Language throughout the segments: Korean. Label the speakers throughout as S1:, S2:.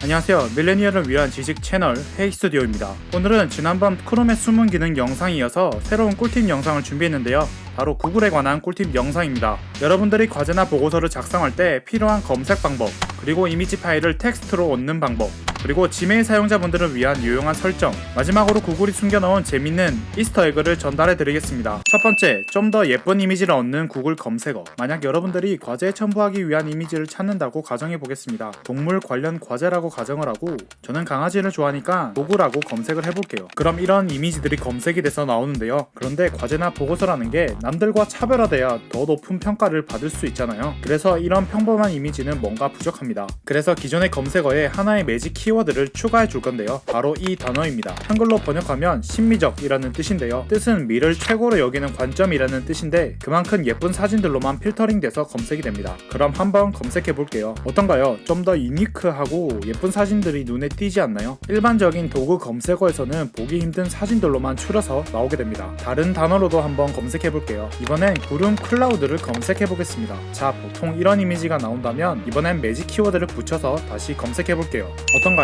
S1: 안녕하세요. 밀레니얼을 위한 지식 채널 헤이스튜디오입니다. 오늘은 지난번 크롬의 숨은 기능 영상이어서 새로운 꿀팁 영상을 준비했는데요. 바로 구글에 관한 꿀팁 영상입니다. 여러분들이 과제나 보고서를 작성할 때 필요한 검색 방법, 그리고 이미지 파일을 텍스트로 얻는 방법, 그리고 지메일 사용자분들을 위한 유용한 설정, 마지막으로 구글이 숨겨놓은 재밌는 이스터에그를 전달해 드리겠습니다. 첫 번째, 좀 더 예쁜 이미지를 얻는 구글 검색어. 만약 여러분들이 과제에 첨부하기 위한 이미지를 찾는다고 가정해 보겠습니다. 동물 관련 과제라고 가정을 하고 저는 강아지를 좋아하니까 도구라고 검색을 해볼게요. 그럼 이런 이미지들이 검색이 돼서 나오는데요. 그런데 과제나 보고서라는 게 남들과 차별화돼야 더 높은 평가를 받을 수 있잖아요. 그래서 이런 평범한 이미지는 뭔가 부족합니다. 그래서 기존의 검색어에 하나의 매직 키 워드를 추가해 줄 건데요. 바로 이 단어입니다. 한글로 번역하면 심미적이라는 뜻인데요. 뜻은 미를 최고로 여기는 관점이라는 뜻인데 그만큼 예쁜 사진들로만 필터링돼서 검색이 됩니다. 그럼 한번 검색해 볼게요. 어떤가요? 좀 더 유니크하고 예쁜 사진들이 눈에 띄지 않나요? 일반적인 도구 검색어에서는 보기 힘든 사진들로만 추려서 나오게 됩니다. 다른 단어로도 한번 검색해 볼게요. 이번엔 구름 클라우드를 검색해 보겠습니다. 자, 보통 이런 이미지가 나온다면 이번엔 매직 키워드를 붙여서 다시 검색해 볼게요. 어떤가요?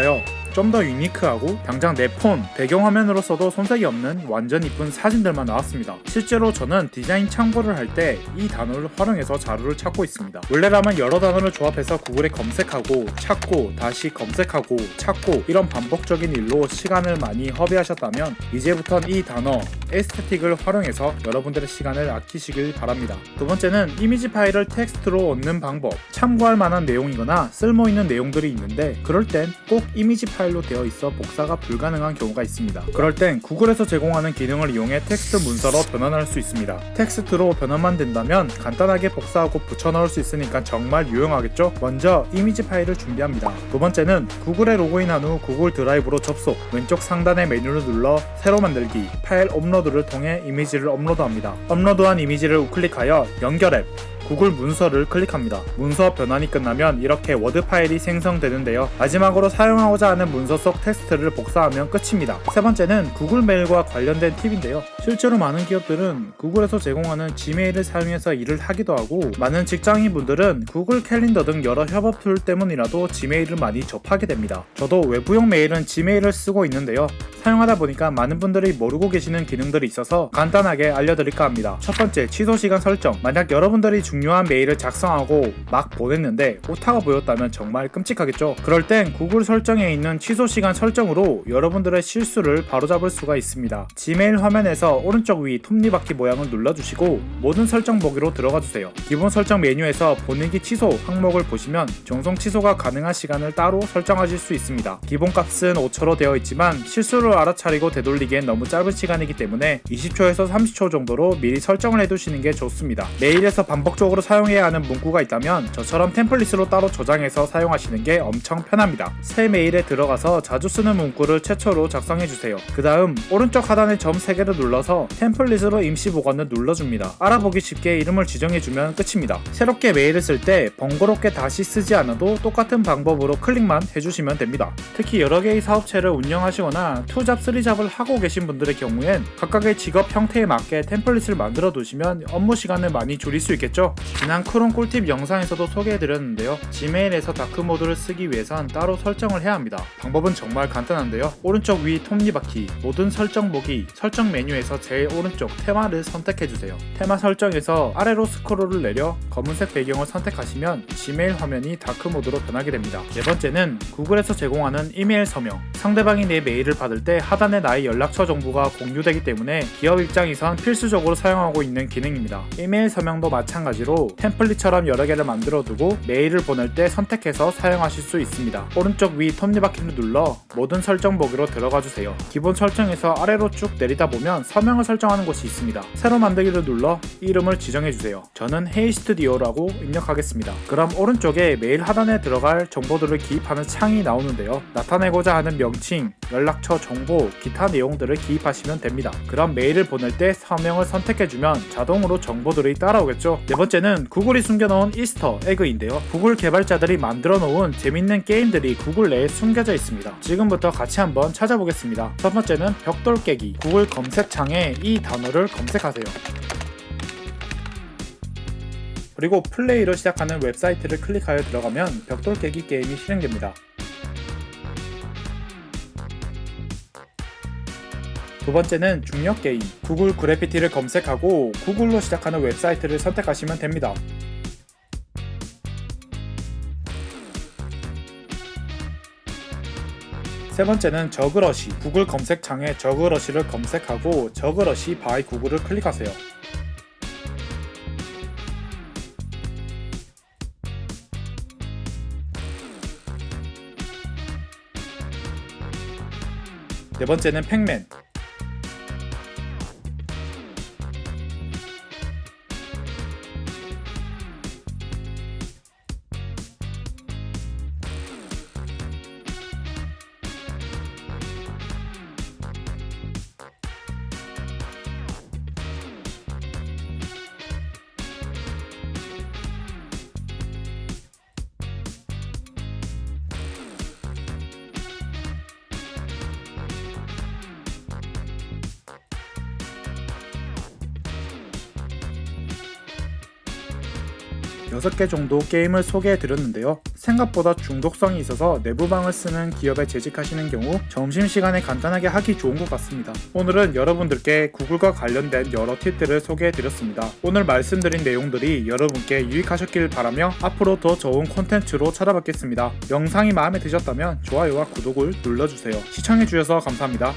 S1: 좀 더 유니크하고 당장 내 폰 배경화면으로 써도 손색이 없는 완전 이쁜 사진들만 나왔습니다. 실제로 저는 디자인 참고를 할 때 이 단어를 활용해서 자료를 찾고 있습니다. 원래라면 여러 단어를 조합해서 구글에 검색하고 찾고 다시 검색하고 찾고 이런 반복적인 일로 시간을 많이 허비하셨다면 이제부턴 이 단어 에스테틱을 활용해서 여러분들의 시간을 아끼시길 바랍니다. 두 번째는 이미지 파일을 텍스트로 얻는 방법. 참고할 만한 내용이거나 쓸모 있는 내용들이 있는데 그럴 땐 꼭 이미지 파일로 되어 있어 복사가 불가능한 경우가 있습니다. 그럴 땐 구글에서 제공하는 기능을 이용해 텍스트 문서로 변환할 수 있습니다. 텍스트로 변환만 된다면 간단하게 복사하고 붙여 넣을 수 있으니까 정말 유용하겠죠? 먼저 이미지 파일을 준비합니다. 두 번째는 구글에 로그인한 후 구글 드라이브로 접속. 왼쪽 상단의 메뉴를 눌러 새로 만들기, 파일 업로드를 통해 이미지를 업로드합니다. 업로드한 이미지를 우클릭하여 연결 앱, 구글 문서를 클릭합니다. 문서 변환이 끝나면 이렇게 워드 파일이 생성되는데요. 마지막으로 사용하고자 하는 문서 속 텍스트를 복사하면 끝입니다. 세 번째는 구글 메일과 관련된 팁인데요. 실제로 많은 기업들은 구글에서 제공하는 지메일을 사용해서 일을 하기도 하고 많은 직장인분들은 구글 캘린더 등 여러 협업 툴 때문이라도 지메일을 많이 접하게 됩니다. 저도 외부용 메일은 지메일을 쓰고 있는데요. 사용하다 보니까 많은 분들이 모르고 계시는 기능들이 있어서 간단하게 알려드릴까 합니다. 첫 번째, 취소 시간 설정. 만약 여러분들이 중 요한 메일을 작성하고 막 보냈는데 오타가 보였다면 정말 끔찍하겠죠? 그럴 땐 구글 설정에 있는 취소 시간 설정으로 여러분들의 실수를 바로잡을 수가 있습니다. 지메일 화면에서 오른쪽 위 톱니바퀴 모양을 눌러주시고 모든 설정 보기로 들어가 주세요. 기본 설정 메뉴에서 보내기 취소 항목을 보시면 정성 취소가 가능한 시간을 따로 설정하실 수 있습니다. 기본 값은 5초로 되어 있지만 실수를 알아차리고 되돌리기엔 너무 짧은 시간이기 때문에 20초에서 30초 정도로 미리 설정을 해두시는 게 좋습니다. 메일에서 반복적으로 사용해야 하는 문구가 있다면 저처럼 템플릿으로 따로 저장해서 사용하시는 게 엄청 편합니다. 새 메일에 들어가서 자주 쓰는 문구를 최초로 작성해 주세요. 그 다음 오른쪽 하단의 점 3개를 눌러서 템플릿으로 임시 보관을 눌러줍니다. 알아보기 쉽게 이름을 지정해주면 끝입니다. 새롭게 메일을 쓸 때 번거롭게 다시 쓰지 않아도 똑같은 방법으로 클릭만 해주시면 됩니다. 특히 여러 개의 사업체를 운영하시거나 투잡, 쓰리잡을 하고 계신 분들의 경우엔 각각의 직업 형태에 맞게 템플릿을 만들어 두시면 업무 시간을 많이 줄일 수 있겠죠? 지난 크롬 꿀팁 영상에서도 소개해드렸는데요. 지메일에서 다크모드를 쓰기 위해선 따로 설정을 해야 합니다. 방법은 정말 간단한데요. 오른쪽 위 톱니바퀴, 모든 설정 보기, 설정 메뉴에서 제일 오른쪽 테마를 선택해주세요. 테마 설정에서 아래로 스크롤을 내려 검은색 배경을 선택하시면 지메일 화면이 다크모드로 변하게 됩니다. 네 번째는 구글에서 제공하는 이메일 서명. 상대방이 내 메일을 받을 때 하단에 나의 연락처 정보가 공유되기 때문에 기업 입장에선 필수적으로 사용하고 있는 기능입니다. 이메일 서명도 마찬가지로 템플릿처럼 여러 개를 만들어 두고 메일을 보낼 때 선택해서 사용하실 수 있습니다. 오른쪽 위 톱니바퀴를 눌러 모든 설정 보기로 들어가 주세요. 기본 설정에서 아래로 쭉 내리다 보면 서명을 설정하는 곳이 있습니다. 새로 만들기를 눌러 이름을 지정해 주세요. 저는 헤이 스튜디오라고 입력하겠습니다. 그럼 오른쪽에 메일 하단에 들어갈 정보들을 기입하는 창이 나오는데요. 나타내고자 하는 명칭, 연락처 정보, 기타 내용들을 기입하시면 됩니다. 그럼 메일을 보낼 때 서명을 선택해주면 자동으로 정보들이 따라오겠죠. 네 번째는 구글이 숨겨놓은 이스터 에그인데요. 구글 개발자들이 만들어 놓은 재밌는 게임들이 구글 내에 숨겨져 있습니다. 지금부터 같이 한번 찾아보겠습니다. 첫 번째는 벽돌 깨기. 구글 검색창에 이 단어를 검색하세요. 그리고 플레이로 시작하는 웹사이트를 클릭하여 들어가면 벽돌 깨기 게임이 실행됩니다. 두 번째는 중력 게임. 구글 그래피티를 검색하고 구글로 시작하는 웹사이트를 선택하시면 됩니다. 세 번째는 저그러시. 구글 검색창에 저그러시를 검색하고 저그러시 바이 구글을 클릭하세요. 네 번째는 팩맨. 여섯 개 정도 게임을 소개해 드렸는데요. 생각보다 중독성이 있어서 내부방을 쓰는 기업에 재직하시는 경우 점심시간에 간단하게 하기 좋은 것 같습니다. 오늘은 여러분들께 구글과 관련된 여러 팁들을 소개해 드렸습니다. 오늘 말씀드린 내용들이 여러분께 유익하셨길 바라며 앞으로 더 좋은 콘텐츠로 찾아뵙겠습니다. 영상이 마음에 드셨다면 좋아요와 구독을 눌러주세요. 시청해 주셔서 감사합니다.